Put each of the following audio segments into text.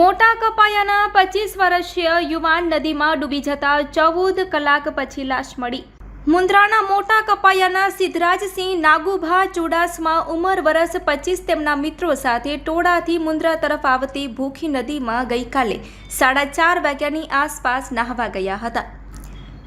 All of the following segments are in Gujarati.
કપાયાના પચીસ વર્ષીય યુવાન નદીમાં ડૂબી જતા ચૌદ કલાક પછી લાશ મળી. મુન્દ્રાના મોટા કપાયાના સિદ્ધરાજસિંહ નાગુભા ચુડાસમા ઉંમર વરસ પચીસ તેમના મિત્રો સાથે ટોળાથી મુન્દ્રા તરફ આવતી ભૂખી નદીમાં ગઈકાલે સાડા ચાર વાગ્યાની આસપાસ નાહવા ગયા હતા.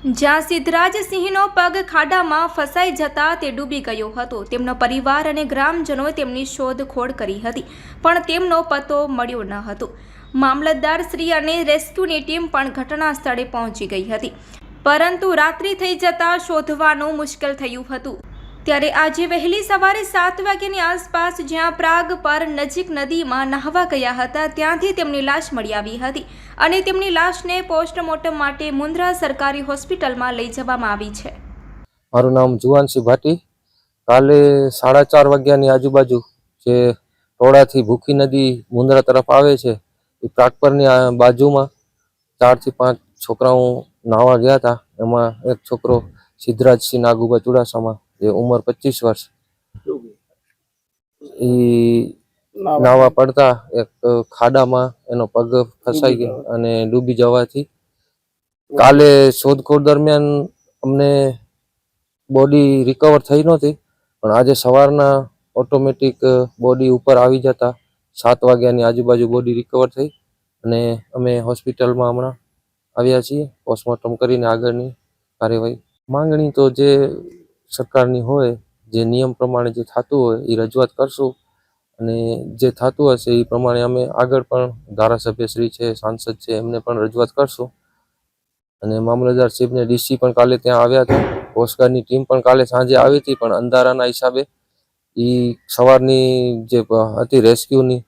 જ્યાં સિદ્ધરાજસિંહનો પગ ખાડામાં ફસાઈ જતા તે ડૂબી ગયો હતો. તેમનો પરિવાર અને ગ્રામજનોએ તેમની શોધખોળ કરી હતી, પણ તેમનો પતો મળ્યો ન હતો. મામલતદાર શ્રી અને રેસ્ક્યુની ટીમ પણ ઘટના સ્થળે પહોંચી ગઈ હતી. પરંતુ રાત્રિ થઈ જતાં શોધવાનું મુશ્કેલ થયું હતું. ત્યારે આજે વહેલી સવારે સાત વાગ્યાની આસપાસ જ્યાં પ્રાગ પર નજીક નદીમાં નહાવા ગયા હતા, ત્યાંથી તેમની લાશ મળી આવી હતી અને તેમની લાશને પોસ્ટમોર્ટમ માટે મુન્દ્રા સરકારી હોસ્પિટલમાં લઈ જવામાં આવી છે. મારું નામ જુવાનસિંહ ભાટી. કાલે સાડા ચાર વાગ્યાની આજુબાજુ જે ટોળાથી ભૂખી નદી મુંદ્રા તરફ આવે છે, એ પ્રાગપરની બાજુમાં ચારથી પાંચ છોકરાઓ નાહવા ગયા હતા. એમાં એક છોકરો સિદ્ધરાજસિંહ નાગુબા ચુડાસમા જે ઉંમર પચીસ વર્ષ. એ નાવા પડતા એક ખાડામાં એનો પગ ફસાઈ ગયો અને ડૂબી જવાથી કાલે શોધખોળ દરમિયાન અમને બોડી રિકવર થઈ નહોતી પણ આજે સવારના ઓટોમેટિક બોડી ઉપર આવી જતા સાત વાગ્યાની આજુબાજુ બોડી રિકવર થઈ અને અમે હોસ્પિટલમાં હમણાં આવ્યા છીએ. પોસ્ટમોર્ટમ કરીને આગળની કાર્યવાહી. માંગણી તો જે સરકારની હોય, જે નિયમ પ્રમાણે જે થતું હોય એ રજૂઆત કરશું. અને જે થતું હશે એ પ્રમાણે અમે આગળ પણ ધારાસભ્યશ્રી છે, સાંસદ છે, એમને પણ રજૂઆત કરશું. અને મામલતદાર સાહેબને ડીસી પણ કાલે ત્યાં આવ્યા હતા. કોસ્ટગાર્ડની ટીમ પણ કાલે સાંજે આવી હતી, પણ અંધારાના હિસાબે એ સવારની જે હતી રેસ્ક્યુની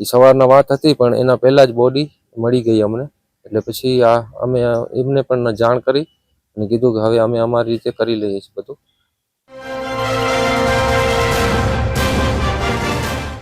એ સવારના વાત હતી, પણ એના પહેલાં જ બોડી મળી ગઈ અમને. એટલે પછી આ અમે એમને પણ જાણ કરી અને કીધું કે હવે અમે અમારી રીતે કરી લઈએ છીએ બધું.